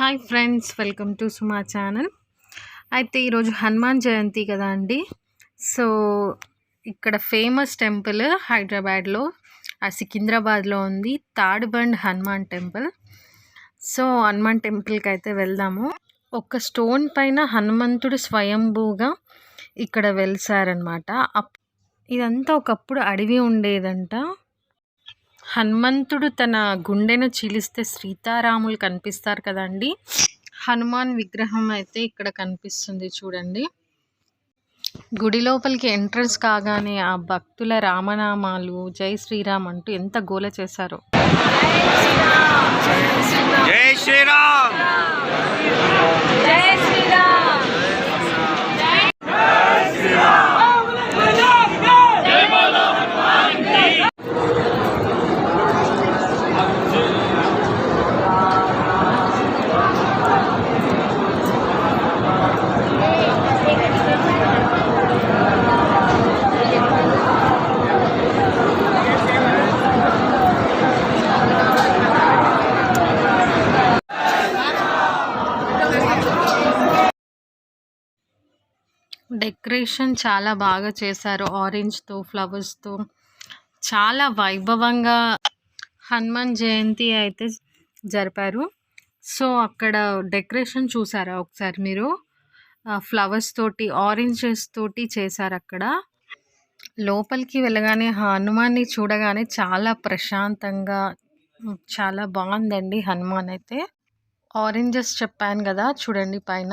Hi friends welcome to Suma channel. అయితే ఈరోజు హనుమాన్ జయంతి కదా అండి. సో ఇక్కడ ఫేమస్ టెంపుల్ హైదరాబాద్లో ఆ సికింద్రాబాద్లో ఉంది తాడుబండ్ హనుమాన్ టెంపుల్. సో హనుమాన్ టెంపుల్కి అయితే వెళ్దాము. ఒక స్టోన్ పైన హనుమంతుడు స్వయంభూగా ఇక్కడ వెలిసారనమాట అప్ ఇదంతా ఒకప్పుడు అడవి ఉండేదంట. హనుమంతుడు తన గుండెను చీలిస్తే సీతారాములు కనిపిస్తారు కదండి హనుమాన్ విగ్రహం అయితే ఇక్కడ కనిపిస్తుంది చూడండి. గుడి లోపలికి ఎంట్రన్స్ కాగానే ఆ భక్తుల రామనామాలు జై శ్రీరామ్ అంటూ ఎంత గోల చేశారో. జై శ్రీరామ్! డెకరేషన్ చాలా బాగా చేశారు. ఆరెంజ్తో ఫ్లవర్స్తో చాలా వైభవంగా హనుమాన్ జయంతి అయితే జరిపారు. సో అక్కడ డెకరేషన్ చూసారా ఒకసారి మీరు? ఫ్లవర్స్ తోటి ఆరెంజెస్ తోటి చేశారు అక్కడ. లోపలికి వెళ్ళగానే హనుమాన్ని చూడగానే చాలా ప్రశాంతంగా చాలా బాగుందండి హనుమాన్ అయితే. ఆరెంజెస్ చెప్పాను కదా చూడండి పైన.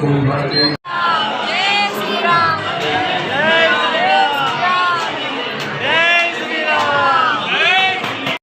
रवि